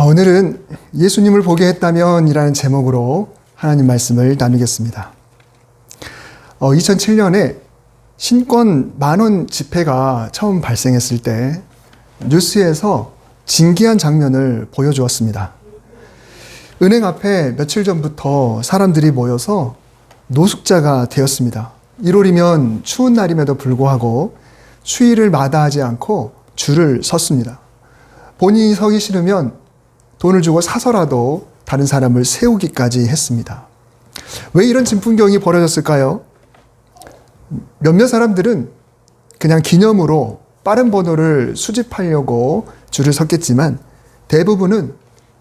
아, 오늘은 예수님을 보게 했다면 이라는 제목으로 하나님 말씀을 나누겠습니다. 어, 2007년에 신권 만원 집회가 처음 발생했을 때 뉴스에서 진기한 장면을 보여주었습니다. 은행 앞에 며칠 전부터 사람들이 모여서 노숙자가 되었습니다. 1월이면 추운 날임에도 불구하고 추위를 마다하지 않고 줄을 섰습니다. 본인이 서기 싫으면 돈을 주고 사서라도 다른 사람을 세우기까지 했습니다. 왜 이런 진풍경이 벌어졌을까요? 몇몇 사람들은 그냥 기념으로 빠른 번호를 수집하려고 줄을 섰겠지만 대부분은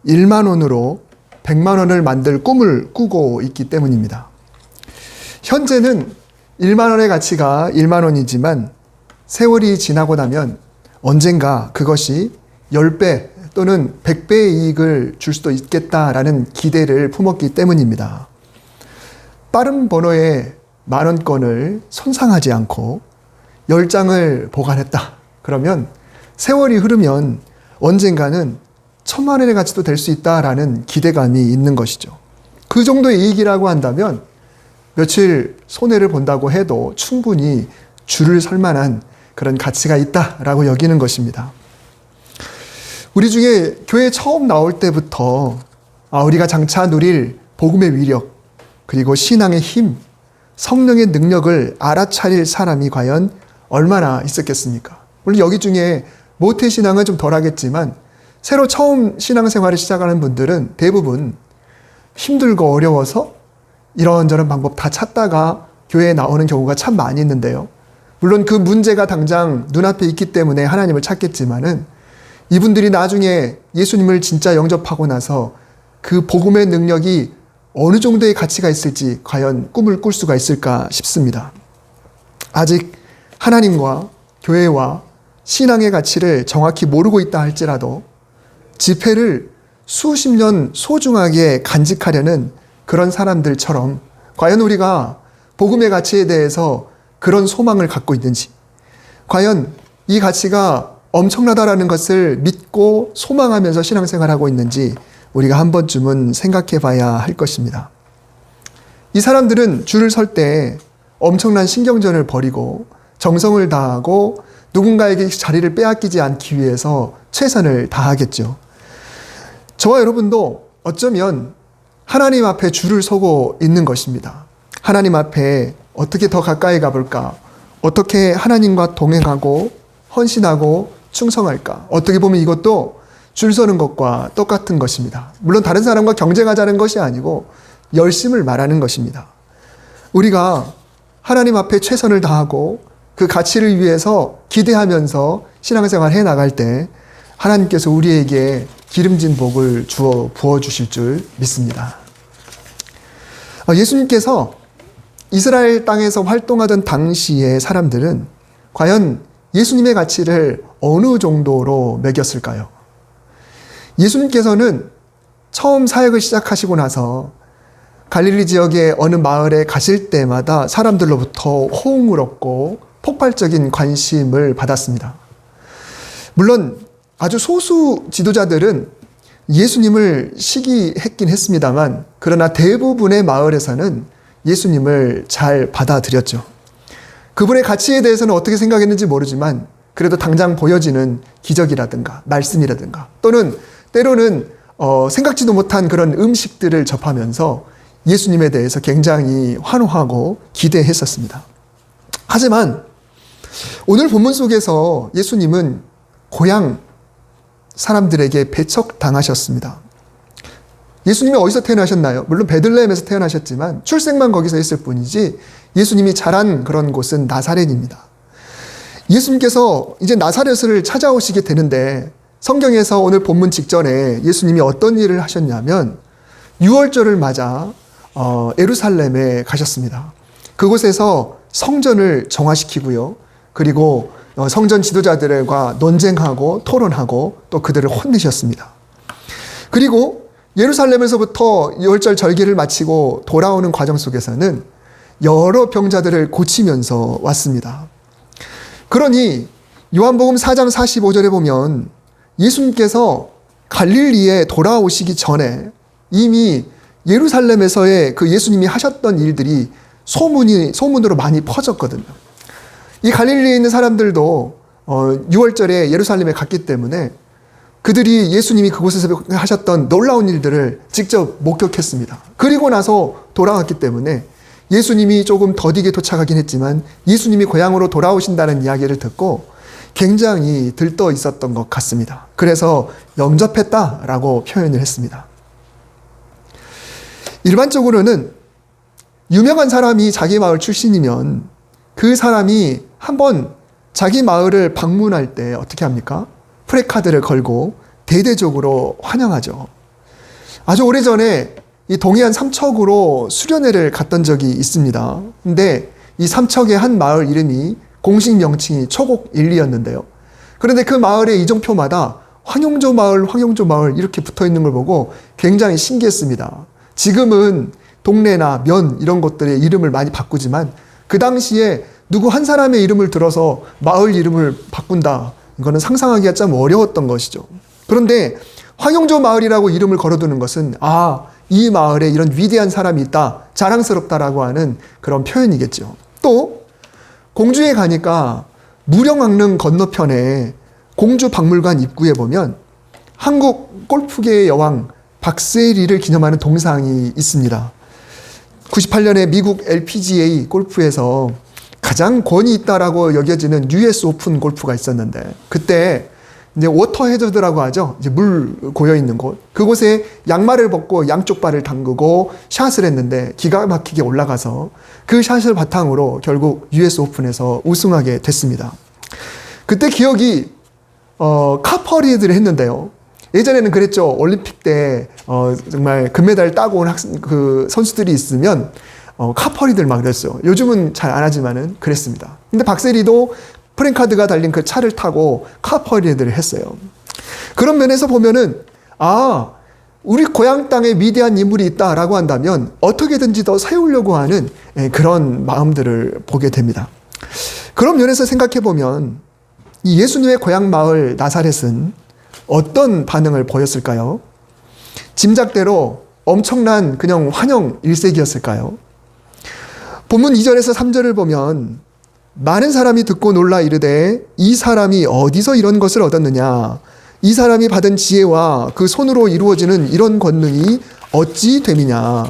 1만 원으로 100만 원을 만들 꿈을 꾸고 있기 때문입니다. 현재는 1만 원의 가치가 1만 원이지만 세월이 지나고 나면 언젠가 그것이 10배 또는 100배의 이익을 줄 수도 있겠다라는 기대를 품었기 때문입니다. 빠른 번호의 만원권을 손상하지 않고 10장을 보관했다. 그러면 세월이 흐르면 언젠가는 천만 원의 가치도 될 수 있다라는 기대감이 있는 것이죠. 그 정도의 이익이라고 한다면 며칠 손해를 본다고 해도 충분히 줄을 설 만한 그런 가치가 있다라고 여기는 것입니다. 우리 중에 교회 처음 나올 때부터 아, 우리가 장차 누릴 복음의 위력, 그리고 신앙의 힘, 성령의 능력을 알아차릴 사람이 과연 얼마나 있었겠습니까? 물론 여기 중에 모태 신앙은 좀 덜하겠지만 새로 처음 신앙생활을 시작하는 분들은 대부분 힘들고 어려워서 이런저런 방법 다 찾다가 교회에 나오는 경우가 참 많이 있는데요. 물론 그 문제가 당장 눈앞에 있기 때문에 하나님을 찾겠지만은 이분들이 나중에 예수님을 진짜 영접하고 나서 그 복음의 능력이 어느 정도의 가치가 있을지 과연 꿈을 꿀 수가 있을까 싶습니다. 아직 하나님과 교회와 신앙의 가치를 정확히 모르고 있다 할지라도 집회를 수십 년 소중하게 간직하려는 그런 사람들처럼 과연 우리가 복음의 가치에 대해서 그런 소망을 갖고 있는지, 과연 이 가치가 엄청나다라는 것을 믿고 소망하면서 신앙생활하고 있는지 우리가 한 번쯤은 생각해 봐야 할 것입니다. 이 사람들은 줄을 설 때 엄청난 신경전을 벌이고 정성을 다하고 누군가에게 자리를 빼앗기지 않기 위해서 최선을 다하겠죠. 저와 여러분도 어쩌면 하나님 앞에 줄을 서고 있는 것입니다. 하나님 앞에 어떻게 더 가까이 가볼까? 어떻게 하나님과 동행하고 헌신하고 충성할까? 어떻게 보면 이것도 줄 서는 것과 똑같은 것입니다. 물론 다른 사람과 경쟁하자는 것이 아니고 열심을 말하는 것입니다. 우리가 하나님 앞에 최선을 다하고 그 가치를 위해서 기대하면서 신앙생활 해 나갈 때 하나님께서 우리에게 기름진 복을 주어 부어 주실 줄 믿습니다. 어, 예수님께서 이스라엘 땅에서 활동하던 당시의 사람들은 과연 예수님의 가치를 어느 정도로 매겼을까요? 예수님께서는 처음 사역을 시작하시고 나서 갈릴리 지역의 어느 마을에 가실 때마다 사람들로부터 호응을 얻고 폭발적인 관심을 받았습니다. 물론 아주 소수 지도자들은 예수님을 시기했긴 했습니다만 그러나 대부분의 마을에서는 예수님을 잘 받아들였죠. 그분의 가치에 대해서는 어떻게 생각했는지 모르지만 그래도 당장 보여지는 기적이라든가 말씀이라든가 또는 때로는 어, 생각지도 못한 그런 음식들을 접하면서 예수님에 대해서 굉장히 환호하고 기대했었습니다. 하지만 오늘 본문 속에서 예수님은 고향 사람들에게 배척당하셨습니다. 예수님이 어디서 태어나셨나요? 물론 베들레헴에서 태어나셨지만 출생만 거기서 했을 뿐이지 예수님이 자란 그런 곳은 나사렛입니다. 예수님께서 이제 나사렛을 찾아오시게 되는데 성경에서 오늘 본문 직전에 예수님이 어떤 일을 하셨냐면 6월절을 맞아 어, 에루살렘에 가셨습니다. 그곳에서 성전을 정화시키고요. 그리고 어, 성전 지도자들과 논쟁하고 토론하고 또 그들을 혼내셨습니다. 그리고 예루살렘에서부터 유월절 절기를 마치고 돌아오는 과정 속에서는 여러 병자들을 고치면서 왔습니다. 그러니 요한복음 4장 45절에 보면 예수님께서 갈릴리에 돌아오시기 전에 이미 예루살렘에서의 그 예수님이 하셨던 일들이 소문이 소문으로 많이 퍼졌거든요. 이 갈릴리에 있는 사람들도 어, 6월절에 예루살렘에 갔기 때문에 그들이 예수님이 그곳에서 하셨던 놀라운 일들을 직접 목격했습니다. 그리고 나서 돌아왔기 때문에 예수님이 조금 더디게 도착하긴 했지만 예수님이 고향으로 돌아오신다는 이야기를 듣고 굉장히 들떠 있었던 것 같습니다. 그래서 영접했다라고 표현을 했습니다. 일반적으로는 유명한 사람이 자기 마을 출신이면 그 사람이 한번 자기 마을을 방문할 때 어떻게 합니까? 프레카드를 걸고 대대적으로 환영하죠. 아주 오래전에 이 동해안 삼척으로 수련회를 갔던 적이 있습니다. 근데 이 삼척의 한 마을 이름이 공식 명칭이 초곡 1, 2였는데요. 그런데 그 마을의 이정표마다 황용조 마을, 황용조 마을 이렇게 붙어 있는 걸 보고 굉장히 신기했습니다. 지금은 동네나 면 이런 것들의 이름을 많이 바꾸지만 그 당시에 누구 한 사람의 이름을 들어서 마을 이름을 바꾼다. 이거는 상상하기가 참 어려웠던 것이죠. 그런데 황용조 마을이라고 이름을 걸어두는 것은 아, 이 마을에 이런 위대한 사람이 있다. 자랑스럽다라고 하는 그런 표현이겠죠. 또 공주에 가니까 무령왕릉 건너편에 공주 박물관 입구에 보면 한국 골프계의 여왕 박세리를 기념하는 동상이 있습니다. 98년에 미국 LPGA 골프에서 가장 권위 있다라고 여겨지는 US 오픈 골프가 있었는데 그때 이제 워터 해저드라고 하죠. 이제 물 고여 있는 곳. 그곳에 양말을 벗고 양쪽 발을 담그고 샷을 했는데 기가 막히게 올라가서 그 샷을 바탕으로 결국 US 오픈에서 우승하게 됐습니다. 그때 기억이 어, 카퍼리드를 했는데요. 예전에는 그랬죠. 올림픽 때 어, 정말 금메달 따고 온 학생 그 선수들이 있으면 어, 카퍼리들 막 그랬어요. 요즘은 잘 안 하지만은 그랬습니다. 근데 박세리도 프랭카드가 달린 그 차를 타고 카퍼리들을 했어요. 그런 면에서 보면은 아 우리 고향 땅에 위대한 인물이 있다라고 한다면 어떻게든지 더 세우려고 하는 예, 그런 마음들을 보게 됩니다. 그런 면에서 생각해 보면 이 예수님의 고향 마을 나사렛은 어떤 반응을 보였을까요? 짐작대로 엄청난 그냥 환영 일색이었을까요? 본문 2절에서 3절을 보면 많은 사람이 듣고 놀라 이르되 이 사람이 어디서 이런 것을 얻었느냐? 이 사람이 받은 지혜와 그 손으로 이루어지는 이런 권능이 어찌 됨이냐?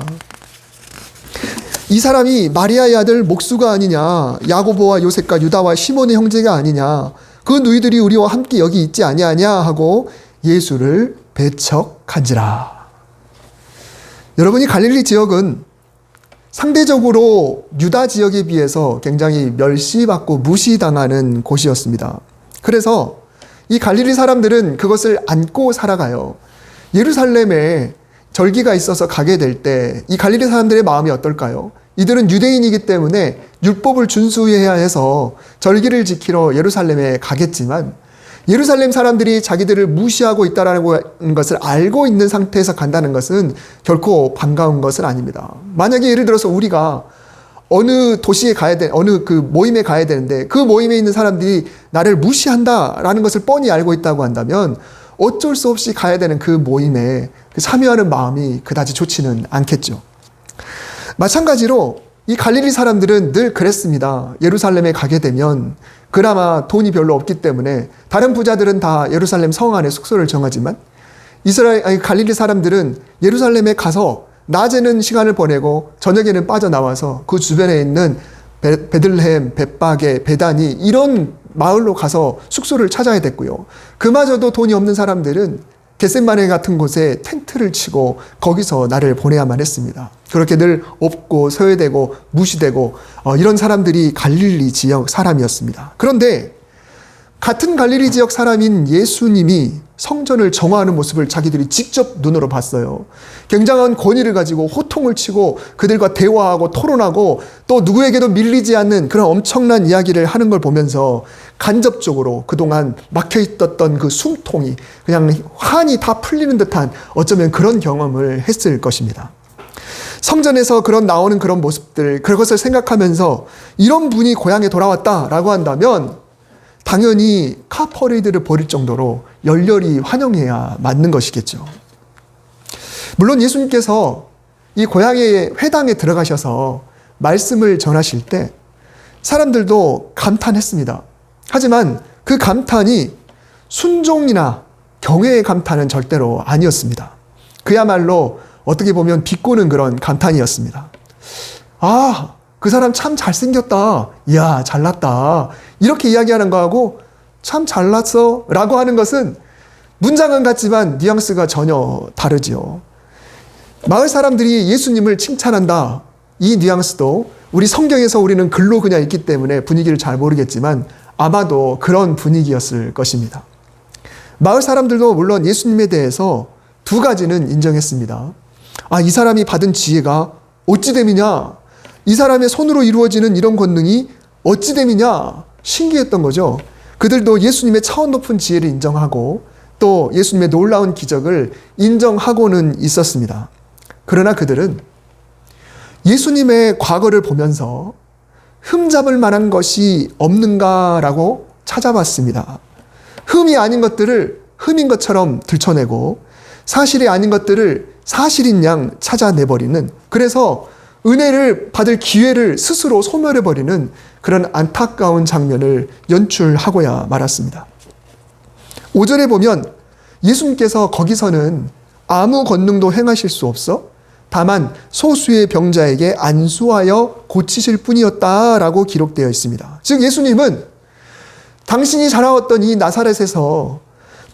이 사람이 마리아의 아들 목수가 아니냐? 야고보와 요셉과 유다와 시몬의 형제가 아니냐? 그 누이들이 우리와 함께 여기 있지 아니하냐? 하고 예수를 배척한지라. 여러분이 갈릴리 지역은 상대적으로 유다 지역에 비해서 굉장히 멸시받고 무시당하는 곳이었습니다. 그래서 이 갈릴리 사람들은 그것을 안고 살아가요. 예루살렘에 절기가 있어서 가게 될 때 이 갈릴리 사람들의 마음이 어떨까요? 이들은 유대인이기 때문에 율법을 준수해야 해서 절기를 지키러 예루살렘에 가겠지만 예루살렘 사람들이 자기들을 무시하고 있다라는 것을 알고 있는 상태에서 간다는 것은 결코 반가운 것은 아닙니다. 만약에 예를 들어서 우리가 어느 도시에 가야 돼, 어느 그 모임에 가야 되는데 그 모임에 있는 사람들이 나를 무시한다라는 것을 뻔히 알고 있다고 한다면 어쩔 수 없이 가야 되는 그 모임에 그 참여하는 마음이 그다지 좋지는 않겠죠. 마찬가지로 이 갈릴리 사람들은 늘 그랬습니다. 예루살렘에 가게 되면 그나마 돈이 별로 없기 때문에 다른 부자들은 다 예루살렘 성 안에 숙소를 정하지만 이스라엘 아니 갈릴리 사람들은 예루살렘에 가서 낮에는 시간을 보내고 저녁에는 빠져나와서 그 주변에 있는 베, 베들레헴, 벳바게, 베다니 이런 마을로 가서 숙소를 찾아야 됐고요. 그마저도 돈이 없는 사람들은 겟셋마네 같은 곳에 텐트를 치고 거기서 나를 보내야만 했습니다. 그렇게 늘 없고 소외되고 무시되고 어, 이런 사람들이 갈릴리 지역 사람이었습니다. 그런데 같은 갈릴리 지역 사람인 예수님이 성전을 정화하는 모습을 자기들이 직접 눈으로 봤어요. 굉장한 권위를 가지고 호통을 치고 그들과 대화하고 토론하고 또 누구에게도 밀리지 않는 그런 엄청난 이야기를 하는 걸 보면서 간접적으로 그동안 막혀 있었던 그 숨통이 그냥 환히 다 풀리는 듯한 어쩌면 그런 경험을 했을 것입니다. 성전에서 그런 나오는 그런 모습들, 그것을 생각하면서 이런 분이 고향에 돌아왔다라고 한다면 당연히 카 퍼레이드를 벌일 정도로 열렬히 환영해야 맞는 것이겠죠. 물론 예수님께서 이 고향의 회당에 들어가셔서 말씀을 전하실 때 사람들도 감탄했습니다. 하지만 그 감탄이 순종이나 경외의 감탄은 절대로 아니었습니다. 그야말로 어떻게 보면 비꼬는 그런 감탄이었습니다. 아, 그 사람 참 잘생겼다. 이야, 잘났다. 이렇게 이야기하는 거하고 참 잘났어. 라고 하는 것은 문장은 같지만 뉘앙스가 전혀 다르지요. 마을 사람들이 예수님을 칭찬한다. 이 뉘앙스도 우리 성경에서 우리는 글로 그냥 있기 때문에 분위기를 잘 모르겠지만 아마도 그런 분위기였을 것입니다. 마을 사람들도 물론 예수님에 대해서 두 가지는 인정했습니다. 아, 이 사람이 받은 지혜가 어찌됨이냐? 이 사람의 손으로 이루어지는 이런 권능이 어찌됨이냐? 신기했던 거죠. 그들도 예수님의 차원 높은 지혜를 인정하고 또 예수님의 놀라운 기적을 인정하고는 있었습니다. 그러나 그들은 예수님의 과거를 보면서 흠잡을 만한 것이 없는가라고 찾아봤습니다. 흠이 아닌 것들을 흠인 것처럼 들춰내고 사실이 아닌 것들을 사실인 양 찾아내버리는 그래서 은혜를 받을 기회를 스스로 소멸해버리는 그런 안타까운 장면을 연출하고야 말았습니다. 오전에 보면 예수님께서 거기서는 아무 권능도 행하실 수 없어 다만 소수의 병자에게 안수하여 고치실 뿐이었다라고 기록되어 있습니다. 즉 예수님은 당신이 자라왔던 이 나사렛에서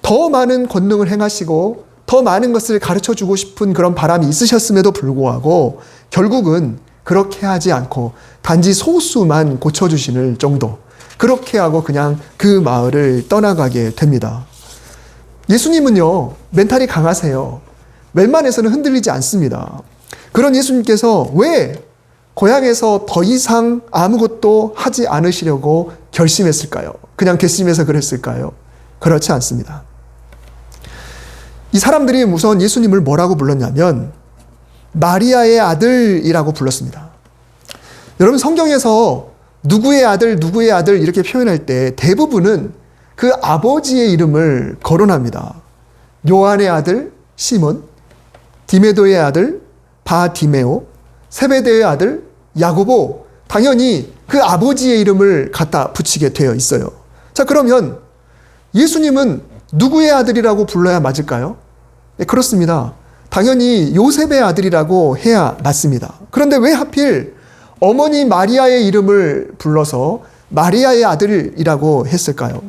더 많은 권능을 행하시고 더 많은 것을 가르쳐 주고 싶은 그런 바람이 있으셨음에도 불구하고 결국은 그렇게 하지 않고 단지 소수만 고쳐주시는 정도. 그렇게 하고 그냥 그 마을을 떠나가게 됩니다. 예수님은요, 멘탈이 강하세요. 웬만해서는 흔들리지 않습니다. 그런 예수님께서 왜 고향에서 더 이상 아무것도 하지 않으시려고 결심했을까요? 그냥 결심해서 그랬을까요? 그렇지 않습니다. 이 사람들이 우선 예수님을 뭐라고 불렀냐면 마리아의 아들이라고 불렀습니다. 여러분 성경에서 누구의 아들, 누구의 아들 이렇게 표현할 때 대부분은 그 아버지의 이름을 거론합니다. 요한의 아들 시몬, 디메도의 아들 바디메오, 세베대의 아들 야고보, 당연히 그 아버지의 이름을 갖다 붙이게 되어 있어요. 자, 그러면 예수님은 누구의 아들이라고 불러야 맞을까요? 네, 그렇습니다. 당연히 요셉의 아들이라고 해야 맞습니다. 그런데 왜 하필 어머니 마리아의 이름을 불러서 마리아의 아들이라고 했을까요?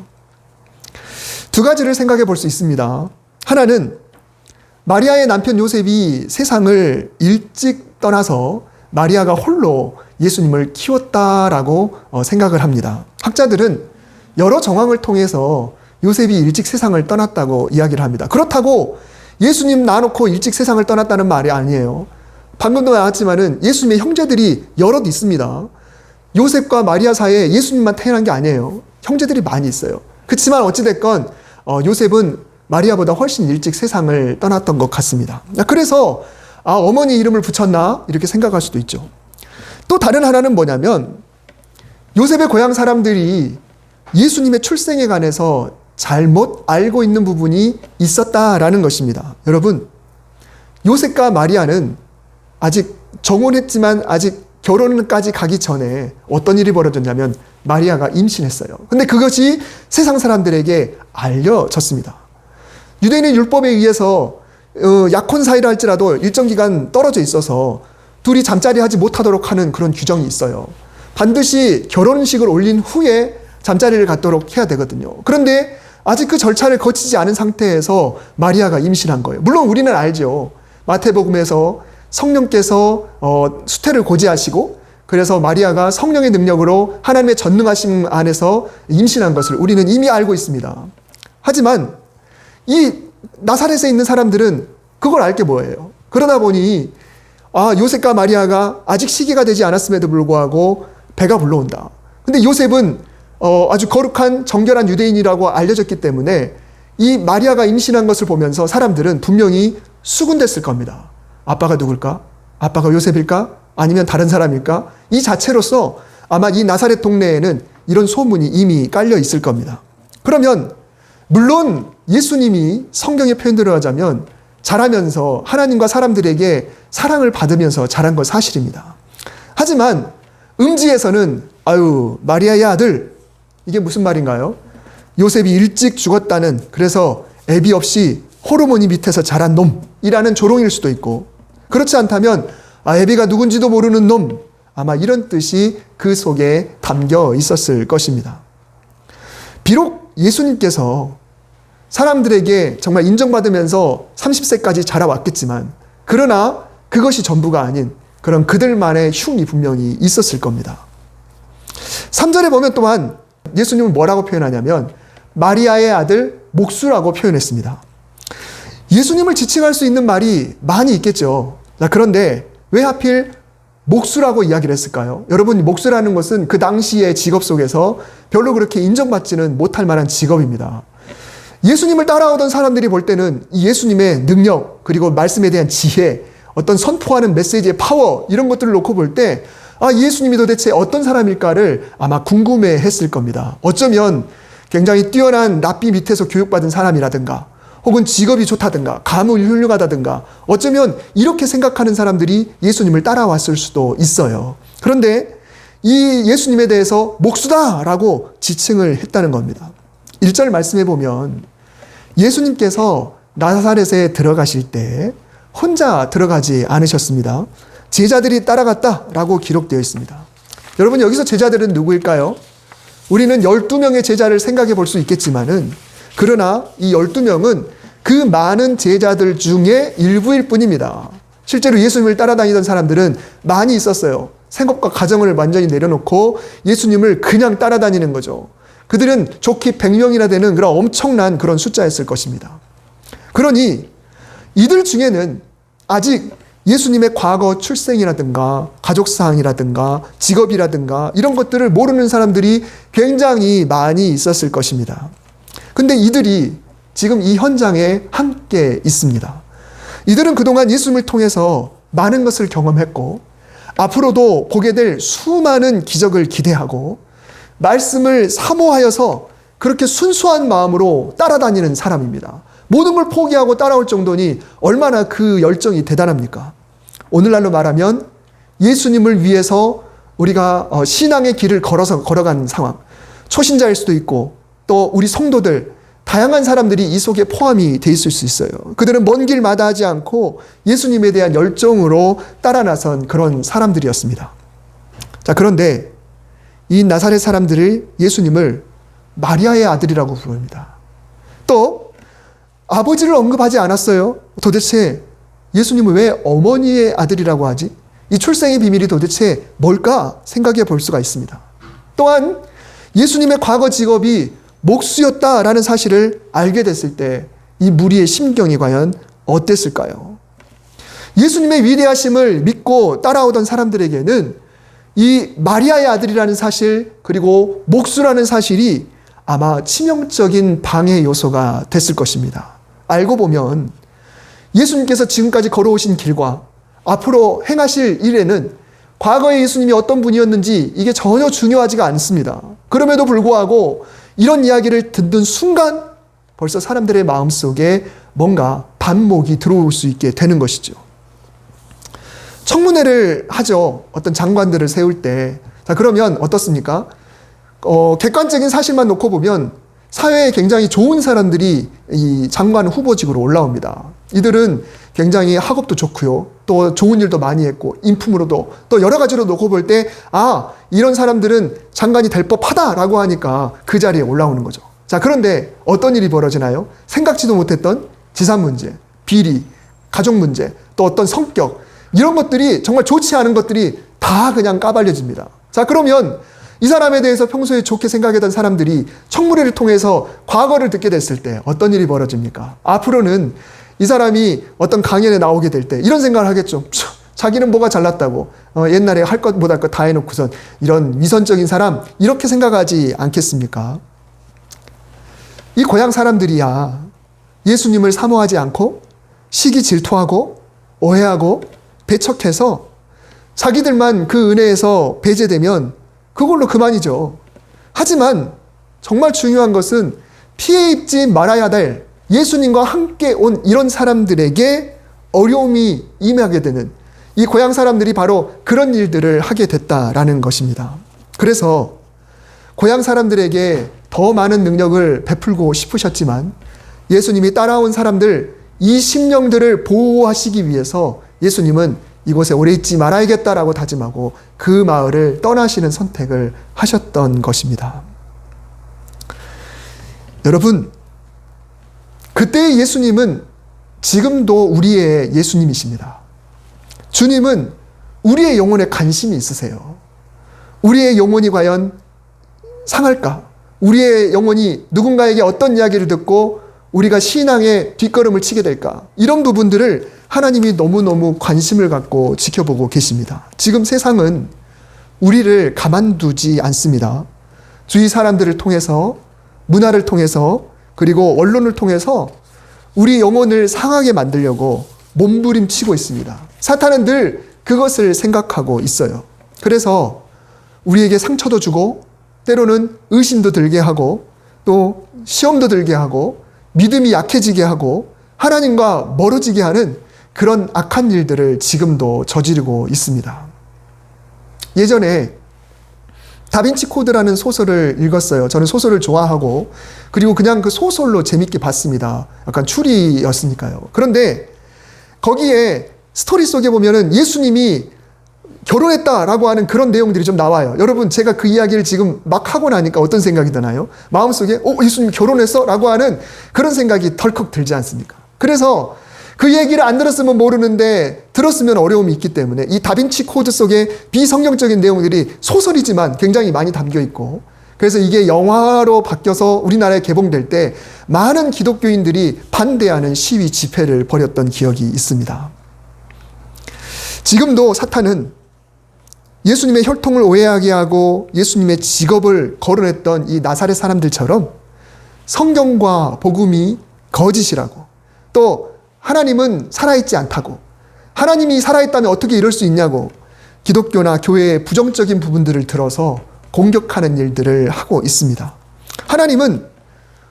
두 가지를 생각해 볼 수 있습니다. 하나는 마리아의 남편 요셉이 세상을 일찍 떠나서 마리아가 홀로 예수님을 키웠다라고 어, 생각을 합니다. 학자들은 여러 정황을 통해서 요셉이 일찍 세상을 떠났다고 이야기를 합니다. 그렇다고 예수님 놔놓고 일찍 세상을 떠났다는 말이 아니에요. 방금도 나왔지만은 예수님의 형제들이 여럿 있습니다. 요셉과 마리아 사이에 예수님만 태어난 게 아니에요. 형제들이 많이 있어요. 그렇지만 어찌됐건 어, 요셉은 마리아보다 훨씬 일찍 세상을 떠났던 것 같습니다. 그래서 아, 어머니 이름을 붙였나? 이렇게 생각할 수도 있죠. 또 다른 하나는 뭐냐면 요셉의 고향 사람들이 예수님의 출생에 관해서 잘못 알고 있는 부분이 있었다라는 것입니다. 여러분, 요셉과 마리아는 아직 정혼했지만 아직 결혼까지 가기 전에 어떤 일이 벌어졌냐면 마리아가 임신했어요. 근데 그것이 세상 사람들에게 알려졌습니다. 유대인의 율법에 의해서 어, 약혼 사이라 할지라도 일정 기간 떨어져 있어서 둘이 잠자리 하지 못하도록 하는 그런 규정이 있어요. 반드시 결혼식을 올린 후에 잠자리를 갖도록 해야 되거든요. 그런데 아직 그 절차를 거치지 않은 상태에서 마리아가 임신한 거예요. 물론 우리는 알죠. 마태복음에서 성령께서 어, 수태를 고지하시고 그래서 마리아가 성령의 능력으로 하나님의 전능하심 안에서 임신한 것을 우리는 이미 알고 있습니다. 하지만 이 나사렛에 있는 사람들은 그걸 알게 뭐예요? 그러다 보니 아 요셉과 마리아가 아직 시기가 되지 않았음에도 불구하고 배가 불러온다. 근데 요셉은 어, 아주 거룩한 정결한 유대인이라고 알려졌기 때문에 이 마리아가 임신한 것을 보면서 사람들은 분명히 수군댔을 겁니다. 아빠가 누굴까? 아빠가 요셉일까? 아니면 다른 사람일까? 이 자체로서 아마 이 나사렛 동네에는 이런 소문이 이미 깔려 있을 겁니다. 그러면 물론 예수님이 성경의 표현대로 하자면 자라면서 하나님과 사람들에게 사랑을 받으면서 자란 건 사실입니다. 하지만 음지에서는 아유 마리아의 아들 이게 무슨 말인가요? 요셉이 일찍 죽었다는 그래서 애비 없이 호르몬이 밑에서 자란 놈이라는 조롱일 수도 있고 그렇지 않다면 아 애비가 누군지도 모르는 놈 아마 이런 뜻이 그 속에 담겨 있었을 것입니다. 비록 예수님께서 사람들에게 정말 인정받으면서 30세까지 자라왔겠지만 그러나 그것이 전부가 아닌 그런 그들만의 흉이 분명히 있었을 겁니다. 3절에 보면 또한 예수님은 뭐라고 표현하냐면 마리아의 아들 목수라고 표현했습니다. 예수님을 지칭할 수 있는 말이 많이 있겠죠. 자, 그런데 왜 하필 목수라고 이야기를 했을까요? 여러분, 목수라는 것은 그 당시의 직업 속에서 별로 그렇게 인정받지는 못할 만한 직업입니다. 예수님을 따라오던 사람들이 볼 때는 이 예수님의 능력, 그리고 말씀에 대한 지혜, 어떤 선포하는 메시지의 파워, 이런 것들을 놓고 볼 때, 아, 예수님이 도대체 어떤 사람일까를 아마 궁금해 했을 겁니다. 어쩌면 굉장히 뛰어난 랍비 밑에서 교육받은 사람이라든가, 혹은 직업이 좋다든가, 가문이 훌륭하다든가, 어쩌면 이렇게 생각하는 사람들이 예수님을 따라왔을 수도 있어요. 그런데 이 예수님에 대해서 목수다라고 지칭을 했다는 겁니다. 1절 말씀해 보면 예수님께서 나사렛에 들어가실 때 혼자 들어가지 않으셨습니다. 제자들이 따라갔다라고 기록되어 있습니다. 여러분 여기서 제자들은 누구일까요? 우리는 12명의 제자를 생각해 볼 수 있겠지만은 그러나 이 12명은 그 많은 제자들 중에 일부일 뿐입니다. 실제로 예수님을 따라다니던 사람들은 많이 있었어요. 생업과 가정을 완전히 내려놓고 예수님을 그냥 따라다니는 거죠. 그들은 좋게 100명이나 되는 그런 엄청난 그런 숫자였을 것입니다. 그러니 이들 중에는 아직 예수님의 과거 출생이라든가 가족 사항이라든가 직업이라든가 이런 것들을 모르는 사람들이 굉장히 많이 있었을 것입니다. 근데 이들이 지금 이 현장에 함께 있습니다. 이들은 그동안 예수님을 통해서 많은 것을 경험했고 앞으로도 보게 될 수많은 기적을 기대하고 말씀을 사모하여서 그렇게 순수한 마음으로 따라다니는 사람입니다. 모든 걸 포기하고 따라올 정도니 얼마나 그 열정이 대단합니까? 오늘날로 말하면 예수님을 위해서 우리가 어, 신앙의 길을 걸어서 걸어간 상황. 초신자일 수도 있고 또 우리 성도들 다양한 사람들이 이 속에 포함이 돼 있을 수 있어요. 그들은 먼 길 마다 하지 않고 예수님에 대한 열정으로 따라 나선 그런 사람들이었습니다. 자, 그런데 이 나사렛 사람들을 예수님을 마리아의 아들이라고 부릅니다. 또 아버지를 언급하지 않았어요. 도대체 예수님은 왜 어머니의 아들이라고 하지? 이 출생의 비밀이 도대체 뭘까 생각해 볼 수가 있습니다. 또한 예수님의 과거 직업이 목수였다라는 사실을 알게 됐을 때 이 무리의 심경이 과연 어땠을까요? 예수님의 위대하심을 믿고 따라오던 사람들에게는 이 마리아의 아들이라는 사실 그리고 목수라는 사실이 아마 치명적인 방해 요소가 됐을 것입니다. 알고 보면 예수님께서 지금까지 걸어오신 길과 앞으로 행하실 일에는 과거의 예수님이 어떤 분이었는지 이게 전혀 중요하지가 않습니다. 그럼에도 불구하고 이런 이야기를 듣는 순간 벌써 사람들의 마음 속에 뭔가 반목이 들어올 수 있게 되는 것이죠. 청문회를 하죠. 어떤 장관들을 세울 때. 자, 그러면 어떻습니까? 어, 객관적인 사실만 놓고 보면 사회에 굉장히 좋은 사람들이 이 장관 후보직으로 올라옵니다. 이들은 굉장히 학업도 좋고요. 또 좋은 일도 많이 했고, 인품으로도 또 여러 가지로 놓고 볼 때, 아, 이런 사람들은 장관이 될 법하다라고 하니까 그 자리에 올라오는 거죠. 자, 그런데 어떤 일이 벌어지나요? 생각지도 못했던 지산 문제, 비리, 가족 문제, 또 어떤 성격, 이런 것들이 정말 좋지 않은 것들이 다 그냥 까발려집니다. 자, 그러면 이 사람에 대해서 평소에 좋게 생각했던 사람들이 청문회를 통해서 과거를 듣게 됐을 때 어떤 일이 벌어집니까? 앞으로는 이 사람이 어떤 강연에 나오게 될 때 이런 생각을 하겠죠. 자기는 뭐가 잘났다고 어, 옛날에 할 것 못할 것 다 해놓고선 이런 위선적인 사람 이렇게 생각하지 않겠습니까? 이 고향 사람들이야 예수님을 사모하지 않고 시기 질투하고 오해하고 배척해서 자기들만 그 은혜에서 배제되면 그걸로 그만이죠. 하지만 정말 중요한 것은 피해 입지 말아야 될 예수님과 함께 온 이런 사람들에게 어려움이 임하게 되는 이 고향 사람들이 바로 그런 일들을 하게 됐다라는 것입니다. 그래서 고향 사람들에게 더 많은 능력을 베풀고 싶으셨지만 예수님이 따라온 사람들 이 심령들을 보호하시기 위해서 예수님은 이곳에 오래 있지 말아야겠다라고 다짐하고 그 마을을 떠나시는 선택을 하셨던 것입니다. 여러분, 그때의 예수님은 지금도 우리의 예수님이십니다. 주님은 우리의 영혼에 관심이 있으세요. 우리의 영혼이 과연 상할까? 우리의 영혼이 누군가에게 어떤 이야기를 듣고 우리가 신앙의 뒷걸음을 치게 될까? 이런 부분들을 하나님이 너무너무 관심을 갖고 지켜보고 계십니다. 지금 세상은 우리를 가만두지 않습니다. 주위 사람들을 통해서, 문화를 통해서, 그리고 언론을 통해서 우리 영혼을 상하게 만들려고 몸부림치고 있습니다. 사탄은 늘 그것을 생각하고 있어요. 그래서 우리에게 상처도 주고 때로는 의심도 들게 하고 또 시험도 들게 하고 믿음이 약해지게 하고 하나님과 멀어지게 하는 그런 악한 일들을 지금도 저지르고 있습니다. 예전에 다빈치 코드라는 소설을 읽었어요. 저는 소설을 좋아하고 그리고 그냥 그 소설로 재밌게 봤습니다. 약간 추리였으니까요. 그런데 거기에 스토리 속에 보면은 예수님이 결혼했다라고 하는 그런 내용들이 좀 나와요. 여러분, 제가 그 이야기를 지금 막 하고 나니까 어떤 생각이 드나요? 마음속에, 어, 예수님 결혼했어? 라고 하는 그런 생각이 덜컥 들지 않습니까? 그래서 그 얘기를 안 들었으면 모르는데 들었으면 어려움이 있기 때문에 이 다빈치 코드 속에 비성경적인 내용들이 소설이지만 굉장히 많이 담겨 있고 그래서 이게 영화로 바뀌어서 우리나라에 개봉될 때 많은 기독교인들이 반대하는 시위 집회를 벌였던 기억이 있습니다. 지금도 사탄은 예수님의 혈통을 오해하게 하고 예수님의 직업을 거론했던 이 나사렛 사람들처럼 성경과 복음이 거짓이라고 또 하나님은 살아있지 않다고 하나님이 살아있다면 어떻게 이럴 수 있냐고 기독교나 교회의 부정적인 부분들을 들어서 공격하는 일들을 하고 있습니다. 하나님은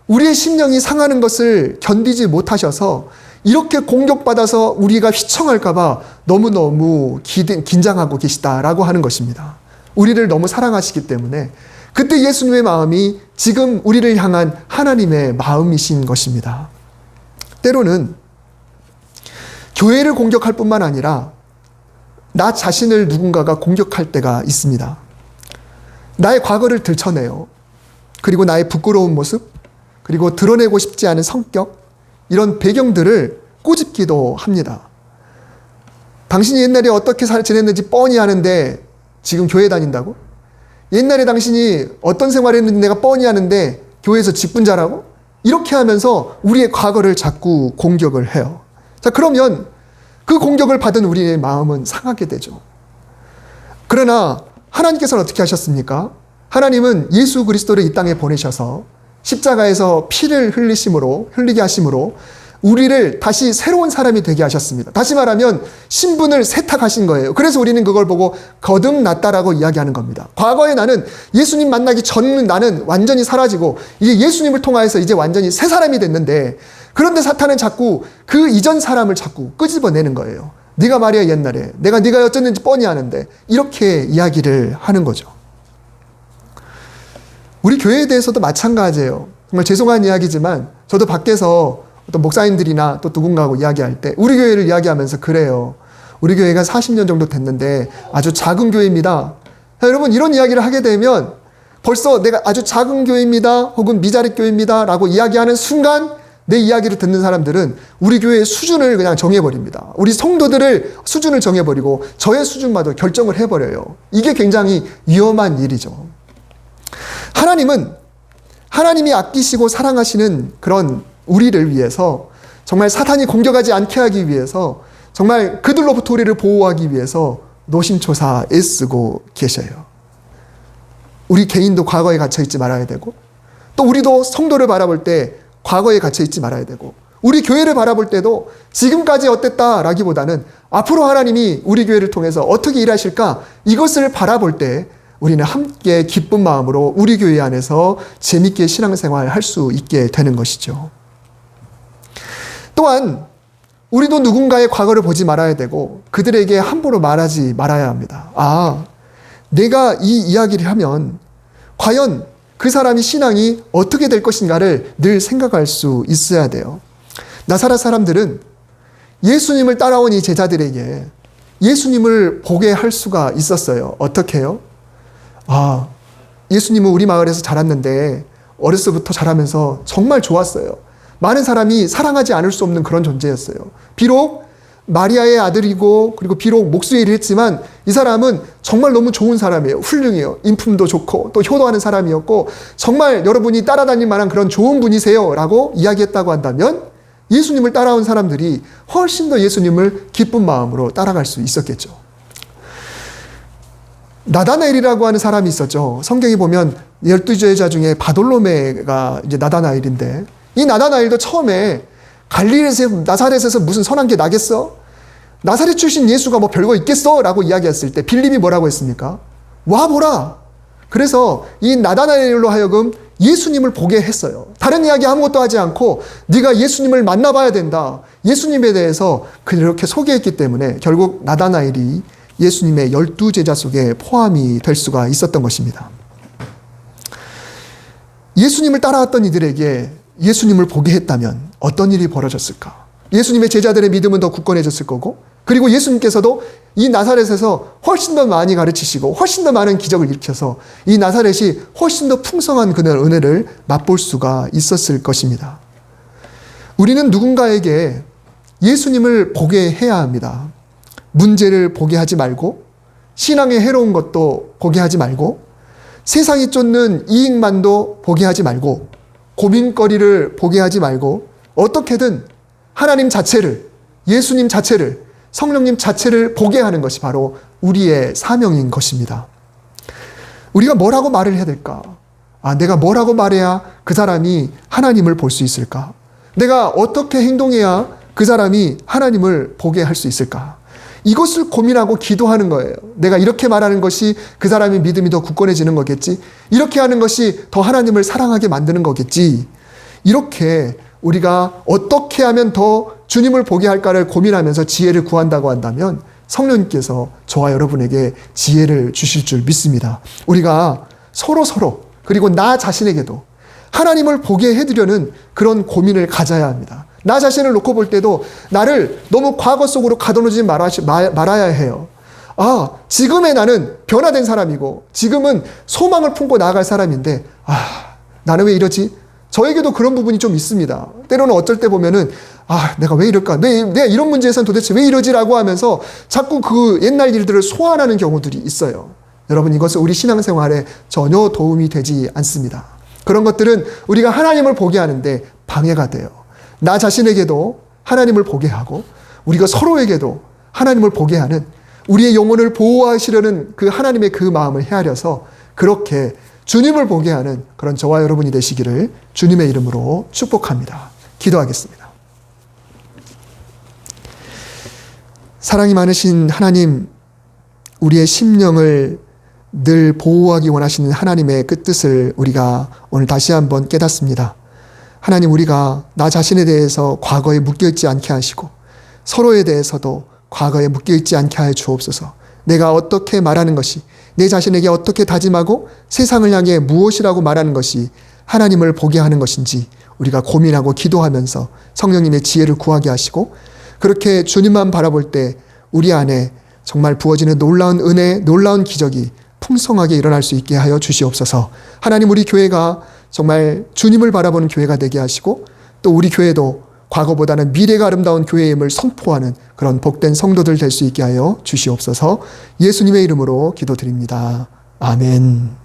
우리의 심령이 상하는 것을 견디지 못하셔서 이렇게 공격받아서 우리가 휘청할까봐 너무너무 긴장하고 계시다라고 하는 것입니다. 우리를 너무 사랑하시기 때문에 그때 예수님의 마음이 지금 우리를 향한 하나님의 마음이신 것입니다. 때로는 교회를 공격할 뿐만 아니라 나 자신을 누군가가 공격할 때가 있습니다. 나의 과거를 들춰내요. 그리고 나의 부끄러운 모습, 그리고 드러내고 싶지 않은 성격, 이런 배경들을 꼬집기도 합니다. 당신이 옛날에 어떻게 지냈는지 뻔히 아는데 지금 교회 다닌다고? 옛날에 당신이 어떤 생활을 했는지 내가 뻔히 아는데 교회에서 직분자라고? 이렇게 하면서 우리의 과거를 자꾸 공격을 해요. 자, 그러면 그 공격을 받은 우리의 마음은 상하게 되죠. 그러나 하나님께서는 어떻게 하셨습니까? 하나님은 예수 그리스도를 이 땅에 보내셔서 십자가에서 피를 흘리심으로 흘리게 하심으로 우리를 다시 새로운 사람이 되게 하셨습니다. 다시 말하면 신분을 세탁하신 거예요. 그래서 우리는 그걸 보고 거듭났다라고 이야기하는 겁니다. 과거에 나는 예수님 만나기 전 나는 완전히 사라지고 이제 예수님을 통하여서 이제 완전히 새 사람이 됐는데 그런데 사탄은 자꾸 그 이전 사람을 자꾸 끄집어내는 거예요. 네가 말이야 옛날에 내가 네가 어쩌는지 뻔히 아는데 이렇게 이야기를 하는 거죠. 우리 교회에 대해서도 마찬가지예요. 정말 죄송한 이야기지만 저도 밖에서 어떤 목사님들이나 또 누군가하고 이야기할 때 우리 교회를 이야기하면서 그래요. 우리 교회가 40년 정도 됐는데 아주 작은 교회입니다. 여러분 이런 이야기를 하게 되면 벌써 내가 아주 작은 교회입니다. 혹은 미자립 교회입니다. 라고 이야기하는 순간 내 이야기를 듣는 사람들은 우리 교회의 수준을 그냥 정해버립니다. 우리 성도들을 수준을 정해버리고 저의 수준마저 결정을 해버려요. 이게 굉장히 위험한 일이죠. 하나님은 하나님이 아끼시고 사랑하시는 그런 우리를 위해서 정말 사탄이 공격하지 않게 하기 위해서 정말 그들로부터 우리를 보호하기 위해서 노심초사 애쓰고 계셔요. 우리 개인도 과거에 갇혀 있지 말아야 되고 또 우리도 성도를 바라볼 때 과거에 갇혀 있지 말아야 되고 우리 교회를 바라볼 때도 지금까지 어땠다라기보다는 앞으로 하나님이 우리 교회를 통해서 어떻게 일하실까 이것을 바라볼 때 우리는 함께 기쁜 마음으로 우리 교회 안에서 재밌게 신앙생활 할 수 있게 되는 것이죠. 또한 우리도 누군가의 과거를 보지 말아야 되고 그들에게 함부로 말하지 말아야 합니다. 아, 내가 이 이야기를 하면 과연 그 사람이 신앙이 어떻게 될 것인가를 늘 생각할 수 있어야 돼요. 나사렛 사람들은 예수님을 따라온 이 제자들에게 예수님을 보게 할 수가 있었어요. 어떻게요? 아, 예수님은 우리 마을에서 자랐는데 어렸을 때부터 자라면서 정말 좋았어요. 많은 사람이 사랑하지 않을 수 없는 그런 존재였어요. 비록 마리아의 아들이고 그리고 비록 목수일을 했지만 이 사람은 정말 너무 좋은 사람이에요. 훌륭해요. 인품도 좋고 또 효도하는 사람이었고 정말 여러분이 따라다닐 만한 그런 좋은 분이세요라고 이야기했다고 한다면 예수님을 따라온 사람들이 훨씬 더 예수님을 기쁜 마음으로 따라갈 수 있었겠죠. 나다나엘이라고 하는 사람이 있었죠. 성경에 보면 열두 제자 중에 바돌로메가 이제 나다나엘인데 이 나다나엘도 처음에 갈릴에서 나사렛에서 무슨 선한 게 나겠어? 나사렛 출신 예수가 뭐 별거 있겠어? 라고 이야기했을 때 빌립이 뭐라고 했습니까? 와 보라. 그래서 이 나다나엘로 하여금 예수님을 보게 했어요. 다른 이야기 아무것도 하지 않고 네가 예수님을 만나봐야 된다. 예수님에 대해서 그렇게 소개했기 때문에 결국 나다나엘이 예수님의 열두 제자 속에 포함이 될 수가 있었던 것입니다. 예수님을 따라왔던 이들에게 예수님을 보게 했다면 어떤 일이 벌어졌을까? 예수님의 제자들의 믿음은 더 굳건해졌을 거고, 그리고 예수님께서도 이 나사렛에서 훨씬 더 많이 가르치시고, 훨씬 더 많은 기적을 일으켜서 이 나사렛이 훨씬 더 풍성한 그의 은혜를 맛볼 수가 있었을 것입니다. 우리는 누군가에게 예수님을 보게 해야 합니다. 문제를 보게 하지 말고, 신앙의 해로운 것도 보게 하지 말고, 세상이 쫓는 이익만도 보게 하지 말고, 고민거리를 보게 하지 말고 어떻게든 하나님 자체를, 예수님 자체를, 성령님 자체를 보게 하는 것이 바로 우리의 사명인 것입니다. 우리가 뭐라고 말을 해야 될까? 아, 내가 뭐라고 말해야 그 사람이 하나님을 볼 수 있을까? 내가 어떻게 행동해야 그 사람이 하나님을 보게 할 수 있을까? 이것을 고민하고 기도하는 거예요. 내가 이렇게 말하는 것이 그 사람의 믿음이 더 굳건해지는 거겠지. 이렇게 하는 것이 더 하나님을 사랑하게 만드는 거겠지. 이렇게 우리가 어떻게 하면 더 주님을 보게 할까를 고민하면서 지혜를 구한다고 한다면 성령님께서 저와 여러분에게 지혜를 주실 줄 믿습니다. 우리가 서로 서로 그리고 나 자신에게도 하나님을 보게 해드려는 그런 고민을 가져야 합니다. 나 자신을 놓고 볼 때도 나를 너무 과거 속으로 가둬놓지 말아야 해요. 아, 지금의 나는 변화된 사람이고, 지금은 소망을 품고 나아갈 사람인데, 아, 나는 왜 이러지? 저에게도 그런 부분이 좀 있습니다. 때로는 어쩔 때 보면은, 아, 내가 왜 이럴까? 내, 내가 이런 문제에서는 도대체 왜 이러지라고 하면서 자꾸 그 옛날 일들을 소환하는 경우들이 있어요. 여러분, 이것은 우리 신앙생활에 전혀 도움이 되지 않습니다. 그런 것들은 우리가 하나님을 보게 하는데 방해가 돼요. 나 자신에게도 하나님을 보게 하고 우리가 서로에게도 하나님을 보게 하는 우리의 영혼을 보호하시려는 그 하나님의 그 마음을 헤아려서 그렇게 주님을 보게 하는 그런 저와 여러분이 되시기를 주님의 이름으로 축복합니다. 기도하겠습니다. 사랑이 많으신 하나님, 우리의 심령을 늘 보호하기 원하시는 하나님의 끝뜻을 우리가 오늘 다시 한번 깨닫습니다. 하나님 우리가 나 자신에 대해서 과거에 묶여있지 않게 하시고 서로에 대해서도 과거에 묶여있지 않게 하여 주옵소서. 내가 어떻게 말하는 것이 내 자신에게 어떻게 다짐하고 세상을 향해 무엇이라고 말하는 것이 하나님을 보게 하는 것인지 우리가 고민하고 기도하면서 성령님의 지혜를 구하게 하시고 그렇게 주님만 바라볼 때 우리 안에 정말 부어지는 놀라운 은혜, 놀라운 기적이 풍성하게 일어날 수 있게 하여 주시옵소서. 하나님 우리 교회가 정말 주님을 바라보는 교회가 되게 하시고 또 우리 교회도 과거보다는 미래가 아름다운 교회임을 선포하는 그런 복된 성도들 될 수 있게 하여 주시옵소서 예수님의 이름으로 기도드립니다. 아멘.